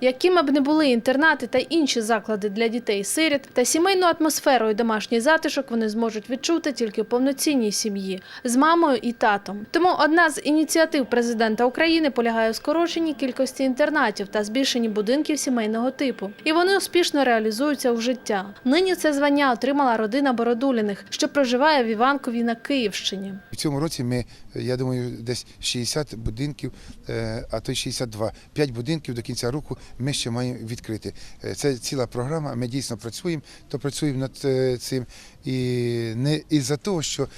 Якими б не були інтернати та інші заклади для дітей-сиріт, та сімейну атмосферу і домашній затишок вони зможуть відчути тільки в повноцінній сім'ї з мамою і татом. Тому одна з ініціатив президента України полягає у скороченні кількості інтернатів та збільшенні будинків сімейного типу. І вони успішно реалізуються у життя. Нині це звання отримала родина Бородуліних, що проживає в Іванкові на Київщині. В цьому році ми, я думаю, десь 60 будинків, е, а то й 62. 5 будинків до кінця року ми ще маємо відкрити. Е, Це ціла програма, ми дійсно працюємо, то працюємо над е, цим. І не із-за того, що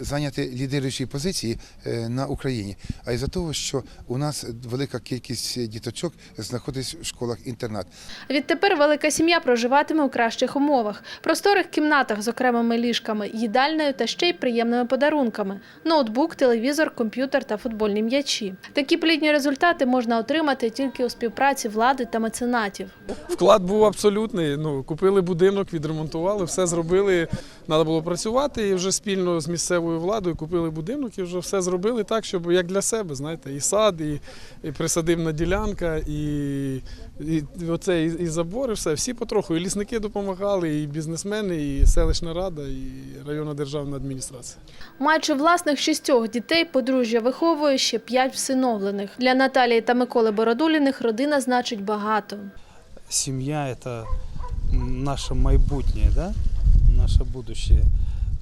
зайняти лідируючі позиції е, на Україні, а із-за того, що у нас велика кількість діточок знаходиться в школах-інтернат. Відтепер велика сім'я проживатиме у кращих умовах, просторих кімнатах з окремими ліжками, їдальнею та ще й приємними подарунками: ноутбук, телевізор, комп'ютер та футбольні м'ячі. Такі плідні результати можна отримати тільки у співпраці влади та меценатів. Вклад був абсолютний. Ну, купили будинок, відремонтували, все зробили. Треба було працювати і вже спільно з місцевою владою купили будинок і вже все зробили так, щоб як для себе, знаєте, і сад, і, і присадибна ділянка, і, і, оце, і, і забори, все. Всі потроху. І лісники допомагали, і бізнесмени, і селищна рада, і районна державна адміністрація. Маючи власних шістьох дітей, подружжя виховує ще п'ять всиновлених. Для Наталії та Миколи Бородуліних родина значить багато. семья это м, наше майбутнее, да, наше будущее.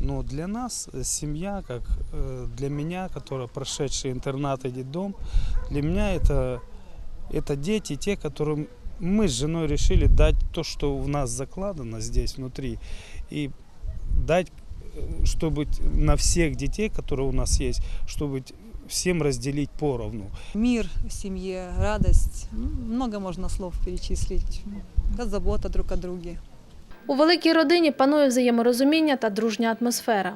Но для нас э, семья, как э, для меня, которая прошедший интернат и детдом, для меня это, это дети, те, которым мы с женой решили дать то, что в нас закладано здесь внутри, и дать, э, чтобы т- на всех детей, которые у нас есть, чтобы т- всем разделить поровну. мир в семье, радость. Ну, Много можно слов перечислить. Да, забота друг о друге. У великій родині панує взаєморозуміння та дружня атмосфера.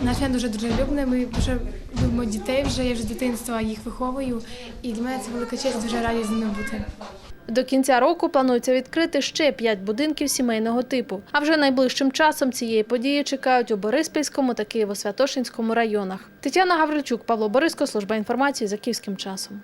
Наш я дуже дружелюбний. Ми дуже любимо дітей вже. Я вже з дитинства їх виховую. І для мене це велика честь дуже раді з ними бути. До кінця року планується відкрити ще п'ять будинків сімейного типу. А вже найближчим часом цієї події чекають у Бориспільському та Києво-Святошинському районах. Тетяна Гаврильчук, Павло Бориско, служба інформації за київським часом.